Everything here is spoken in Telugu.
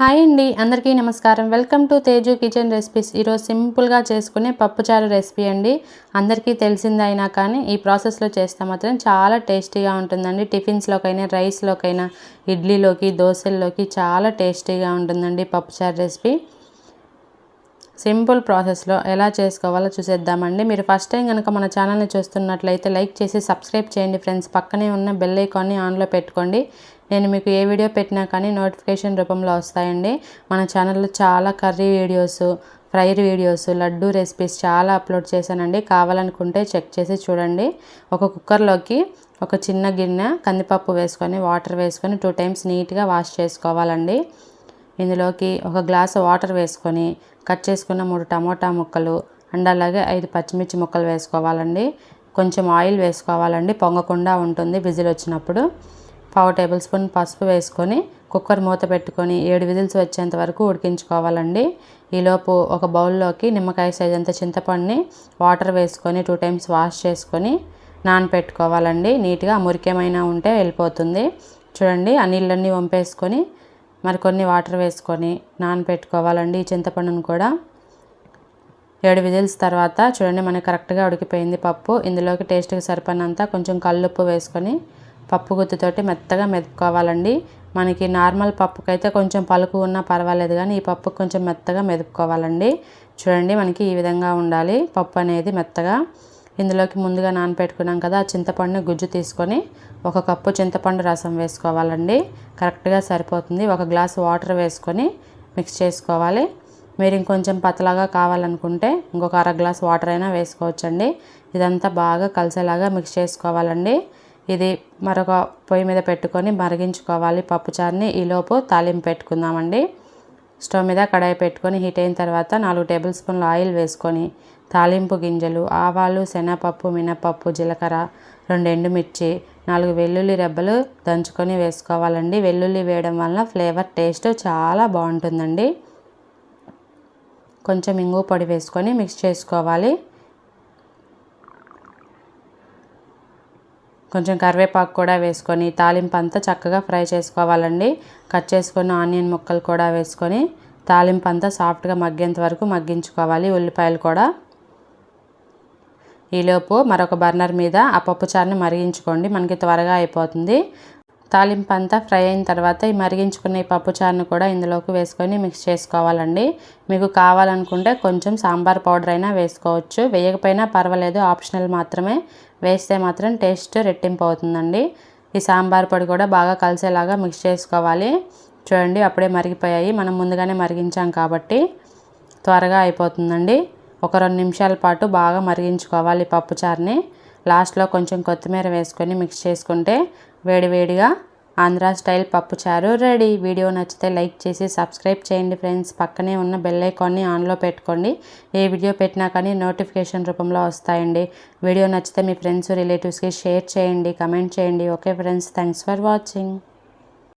హాయ్ అండి అందరికీ నమస్కారం. Welcome to Teju kitchen recipes. ఈరోజు సింపుల్గా చేసుకునే పప్పుచారు రెసిపీ అండి. అందరికీ తెలిసిందైనా కానీ ఈ ప్రాసెస్లో చేస్తే మాత్రం చాలా టేస్టీగా ఉంటుందండి. టిఫిన్స్లోకైనా రైస్లోకైనా ఇడ్లీలోకి దోశల్లోకి చాలా టేస్టీగా ఉంటుందండి పప్పుచారు రెసిపీ. సింపుల్ ప్రాసెస్లో ఎలా చేసుకోవాలో చూసేద్దామండి. మీరు ఫస్ట్ టైం కనుక మన ఛానల్ని చూస్తున్నట్లయితే లైక్ చేసి సబ్స్క్రైబ్ చేయండి ఫ్రెండ్స్. పక్కనే ఉన్న బెల్ ఐకాన్ని ఆన్లో పెట్టుకోండి. నేను మీకు ఏ వీడియో పెట్టినా కానీ నోటిఫికేషన్ రూపంలో వస్తాయండి. మన ఛానల్లో చాలా curry videos fry videos laddu recipes చాలా అప్లోడ్ చేశానండి. కావాలనుకుంటే చెక్ చేసి చూడండి. ఒక కుక్కర్లోకి ఒక చిన్న గిన్నె కందిపప్పు వేసుకొని వాటర్ వేసుకొని టూ టైమ్స్ నీట్గా వాష్ చేసుకోవాలండి. ఇందులోకి ఒక గ్లాసు వాటర్ వేసుకొని కట్ చేసుకున్న మూడు టమోటా ముక్కలు అండ్ అలాగే ఐదు పచ్చిమిర్చి ముక్కలు వేసుకోవాలండి. కొంచెం ఆయిల్ వేసుకోవాలండి. పొంగకుండా ఉంటుంది విజిల్ వచ్చినప్పుడు. పావు టేబుల్ స్పూన్ పసుపు వేసుకొని కుక్కర్ మూత పెట్టుకొని ఏడు విజిల్స్ వచ్చేంత వరకు ఉడికించుకోవాలండి. ఈలోపు ఒక బౌల్లోకి నిమ్మకాయ సైజ్ అంత చింతపండుని వాటర్ వేసుకొని టూ టైమ్స్ వాష్ చేసుకొని నానపెట్టుకోవాలండి. నీట్గా మురికేమైనా ఉంటే వెళ్ళిపోతుంది. చూడండి ఆ నీళ్ళన్నీ వంపేసుకొని మరికొన్ని వాటర్ వేసుకొని నానపెట్టుకోవాలండి ఈ చింతపండును కూడా. ఏడు విజిల్స్ తర్వాత చూడండి మనకి కరెక్ట్గా ఉడికిపోయింది పప్పు. ఇందులోకి టేస్ట్కి సరిపడినంత కొంచెం కల్లుప్పు వేసుకొని పప్పు గుత్తితోటి మెత్తగా మెదుపుకోవాలండి. మనకి నార్మల్ పప్పుకైతే కొంచెం పలుకు ఉన్నా పర్వాలేదు కానీ ఈ పప్పు కొంచెం మెత్తగా మెదుపుకోవాలండి. చూడండి మనకి ఈ విధంగా ఉండాలి. పప్పు అనేది మెత్తగా ఇందులోకి ముందుగా నానపెట్టుకున్నాం కదా ఆ చింతపండుని గుజ్జు తీసుకొని ఒక కప్పు చింతపండు రసం వేసుకోవాలండి. కరెక్ట్గా సరిపోతుంది. ఒక గ్లాస్ వాటర్ వేసుకొని మిక్స్ చేసుకోవాలి. మీరు ఇంకొంచెం పతలాగా కావాలనుకుంటే ఇంకొక అర గ్లాస్ వాటర్ అయినా వేసుకోవచ్చండి. ఇదంతా బాగా కలిసేలాగా మిక్స్ చేసుకోవాలండి. ఇది మరొక పొయ్యి మీద పెట్టుకొని మరిగించుకోవాలి పప్పుచారుని. ఈలోపు తాలింపు పెట్టుకుందామండి. స్టవ్ మీద కడాయి పెట్టుకొని హీట్ అయిన తర్వాత నాలుగు టేబుల్ స్పూన్లు ఆయిల్ వేసుకొని తాలింపు గింజలు ఆవాలు శనగపప్పు మినపప్పు జీలకర్ర రెండు ఎండుమిర్చి నాలుగు వెల్లుల్లి రెబ్బలు దంచుకొని వేసుకోవాలండి. వెల్లుల్లి వేయడం వల్ల ఫ్లేవర్ టేస్ట్ చాలా బాగుంటుందండి. కొంచెం ఇంగు పొడి వేసుకొని మిక్స్ చేసుకోవాలి. కొంచెం కరివేపాకు కూడా వేసుకొని తాలింపు అంతా చక్కగా ఫ్రై చేసుకోవాలండి. కట్ చేసుకున్న ఆనియన్ ముక్కలు కూడా వేసుకొని తాలింపు అంతా సాఫ్ట్గా మగ్గేంత వరకు మగ్గించుకోవాలి ఉల్లిపాయలు కూడా. ఈలోపు మరొక బర్నర్ మీద ఆ పప్పుచారుని మరిగించుకోండి. మనకి త్వరగా అయిపోతుంది. తాలింపు అంతా ఫ్రై అయిన తర్వాత ఈ మరిగించుకున్న ఈ పప్పుచారుని కూడా ఇందులోకి వేసుకొని మిక్స్ చేసుకోవాలండి. మీకు కావాలనుకుంటే కొంచెం సాంబార్ పౌడర్ అయినా వేసుకోవచ్చు. వేయకపోయినా పర్వాలేదు ఆప్షనల్ మాత్రమే. వేస్తే మాత్రం టేస్ట్ రెట్టింపు అవుతుందండి. ఈ సాంబార్ పొడి కూడా బాగా కలిసేలాగా మిక్స్ చేసుకోవాలి. చూడండి అప్పుడే మరిగిపోయాయి. మనం ముందుగానే మరిగించాం కాబట్టి త్వరగా అయిపోతుందండి. ఒక రెండు నిమిషాల పాటు బాగా మరిగించుకోవాలి పప్పుచారుని లాస్ట్లో కొంచెం కొత్తిమీర వేసుకొని మిక్స్ చేసుకుంటే వేడివేడిగా ఆంధ్ర స్టైల్ పప్పుచారు రెడీ. వీడియో నచ్చితే లైక్ చేసి సబ్స్క్రైబ్ చేయండి ఫ్రెండ్స్. పక్కనే ఉన్న బెల్ ఐకాన్ని ఆన్లో పెట్టుకోండి. ఏ వీడియో పెట్టినా కానీ నోటిఫికేషన్ రూపంలో వస్తాయండి. వీడియో నచ్చితే మీ ఫ్రెండ్స్ రిలేటివ్స్కి షేర్ చేయండి కమెంట్ చేయండి. Okay friends thanks for watching.